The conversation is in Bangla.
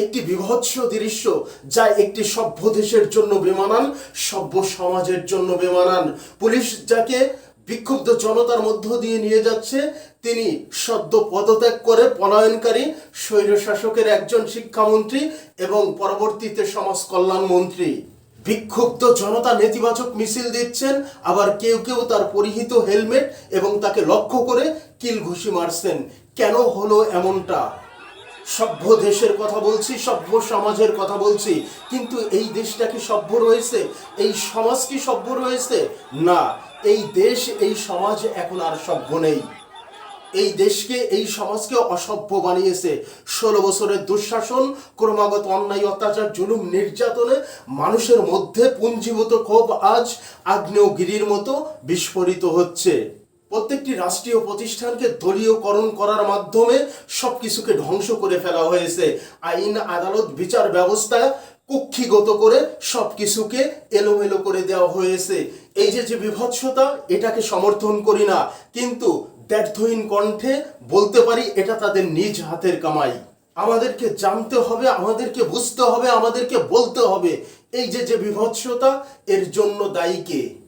একটি বিভৎস দৃশ্য যা একটি সভ্য দেশের জন্য বেমানান, সভ্য সমাজের জন্য বেমানান। পুলিশ যাকে বিক্ষুব্ধ জনতার মধ্য দিয়ে নিয়ে যাচ্ছে, তিনি সদ্য পদত্যাগ করে পলায়নকারী, স্বৈরশাসকের একজন শিক্ষামন্ত্রী এবং পরবর্তীতে সমাজ কল্যাণ মন্ত্রী। বিক্ষুব্ধ জনতা নেতিবাচক মিছিল দিচ্ছেন, আবার কেউ কেউ তার পরিহিত হেলমেট এবং তাকে লক্ষ্য করে কিল ঘুষি মারছেন। কেন হলো এমনটা? সভ্য দেশের কথা বলছি, সভ্য সমাজের কথা বলছি, কিন্তু এই দেশটা কি সভ্য রয়েছে? এই সমাজ কি সভ্য রয়েছে? না, এই দেশ, এই সমাজ এখন আর সভ্য নেই। এই দেশকে, এই সমাজকে অসভ্য বানিয়েছে। ষোলো বছরের দুঃশাসন, ক্রমাগত অন্যায়, অত্যাচার, জুলুম, নির্যাতনে মানুষের মধ্যে পুঞ্জীভূত ক্ষোভ আজ আগ্নেয়গিরির মতো বিস্ফোরিত হচ্ছে। প্রত্যেকটি রাষ্ট্রীয় প্রতিষ্ঠানকে দলীয়করণ করার মাধ্যমে সবকিছুকে ধ্বংস করে ফেলা হয়েছে। আইন, আদালত, বিচার ব্যবস্থা কুক্ষিগত করে সবকিছুকে এলোমেলো করে দেওয়া হয়েছে। এই যে যে বিভৎসতা, এটাকে সমর্থন করি না। কিন্তু ব্যর্থহীন কণ্ঠে বলতে পারি, এটা তাদের নিজ হাতের কামাই। আমাদেরকে জানতে হবে, আমাদেরকে বুঝতে হবে, আমাদেরকে বলতে হবে, এই যে যে বিভৎসতা, এর জন্য দায়ী কে?